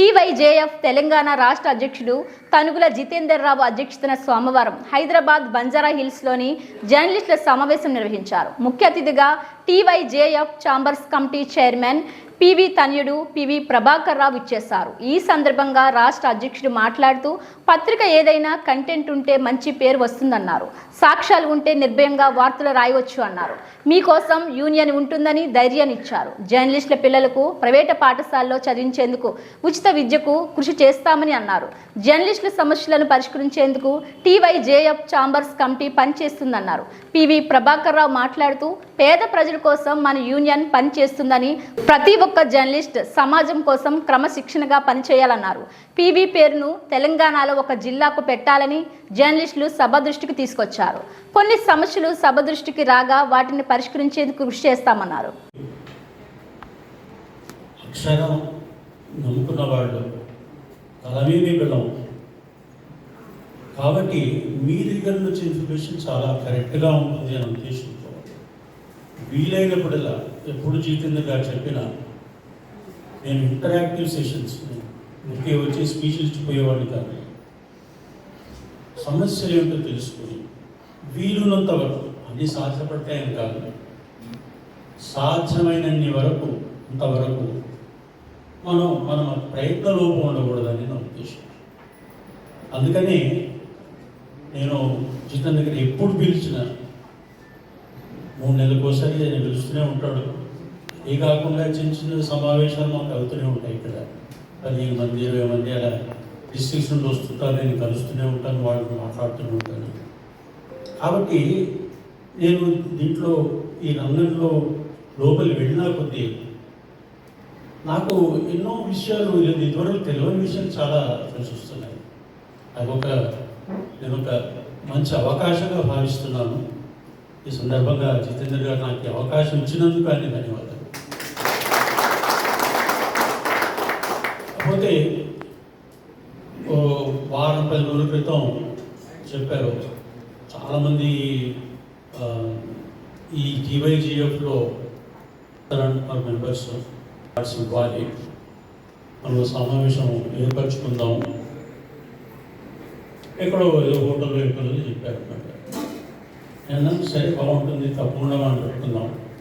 TYJF Telangana రాష్ట్ర అధ్యక్షుడు తనుగుల జితేందర్ రావు అధ్యక్షతన సోమవారం హైదరాబాద్ బంజారా హిల్స్లోని జర్నలిస్టుల సమావేశం నిర్వహించారు. ముఖ్య అతిథిగా TYJF chambers committee chairman P V తన్యుడు PV Prabhakar Rao ఇచ్చేశారు. ఈ సందర్భంగా రాష్ట్ర అధ్యక్షుడు మాట్లాడుతూ పత్రిక ఏదైనా కంటెంట్ ఉంటే మంచి పేరు వస్తుందన్నారు. సాక్ష్యాలు ఉంటే నిర్భయంగా వార్తలు రాయవచ్చు అన్నారు. మీకోసం యూనియన్ ఉంటుందని ధైర్యాన్ని ఇచ్చారు. జర్నలిస్టుల పిల్లలకు ప్రైవేట్ పాఠశాలలో చదివించేందుకు ఉచిత విద్యకు కృషి చేస్తామని అన్నారు. జర్నలిస్టుల సమస్యలను పరిష్కరించేందుకు టీవైజేఎఫ్ ఛాంబర్స్ కమిటీ పనిచేస్తుందన్నారు. పివి ప్రభాకర్ రావు మాట్లాడుతూ పేద ప్రజల కోసం మన యూనియన్ పనిచేస్తుందని ప్రతి ఒక్క జర్నలిస్ట్ సమాజం కోసం క్రమశిక్షణగా పనిచేయాలన్నారు. పీవీ పేరును తెలంగాణలో ఒక జిల్లాకు పెట్టాలని జర్నలిస్టులు సభ దృష్టికి తీసుకొచ్చారు. కొన్ని సమస్యలు సభ దృష్టికి రాగా వాటిని పరిష్కరించేందుకు కృషి చేస్తామన్నారు. అక్షరం నమ్ముకున్న వాళ్ళు కాబట్టి మీ దగ్గర నుంచి ఇన్ఫర్మేషన్ చాలా కరెక్ట్గా ఉంటుంది అని ఉద్దేశం. వీలైనప్పుడల్లా ఎప్పుడు జీతేంద్ర గారు చెప్పిన నేను ఇంటరాక్టివ్ సెషన్స్ ఇంకే వచ్చి స్పీచ్లు ఇచ్చిపోయేవాడిని కాదు. సమస్యలు ఏమిటో తెలుసుకొని వీలునంత వరకు అన్నీ సాధ్యపడతాయని కాదు. సాధ్యమైనన్ని వరకు అంతవరకు మనం మన ప్రయత్న లోపం ఉండకూడదని నా ఉద్దేశం. అందుకని నేను జితన్ దగ్గర ఎప్పుడు పిలిచినా మూడు నెలలకోసారి ఆయన పిలుస్తూనే ఉంటాడు. ఏ కాకుండా చిన్న చిన్న సమావేశాలు మాకు అవుతూనే ఉంటాయి ఇక్కడ. పదిహేను మంది ఇరవై మంది అలా డిస్ట్రిక్ట్స్ నుండి వస్తుంటారు నేను కలుస్తూనే ఉంటాను వాళ్ళతో మాట్లాడుతూనే ఉంటాను కాబట్టి నేను దీంట్లో ఈ రంగంలో లోపలి వెళ్ళినా కొద్దీ నాకు ఎన్నో విషయాలు ఇదివరకు తెలియని విషయాలు చాలా తెలిసి వస్తున్నాయి అది ఒక నేను ఒక మంచి అవకాశంగా భావిస్తున్నాను. ఈ సందర్భంగా జితేందర్ గారు నాకు అవకాశం ఇచ్చినందుకు ఆయన ధన్యవాదాలు. కాకపోతే ఓ వారం పది రోజుల క్రితం చెప్పారు చాలామంది ఈ టీవైజీఎఫ్లో మెంబర్స్ ఇవ్వాలి. మనం సమావేశం ఏర్పరచుకుందాం ఎక్కడో ఏదో హోటల్లో ఎక్కడో చెప్పారు అన్నమాట నేను సరే బాగుంటుంది తప్పకుండా మనం పెట్టుకుందాం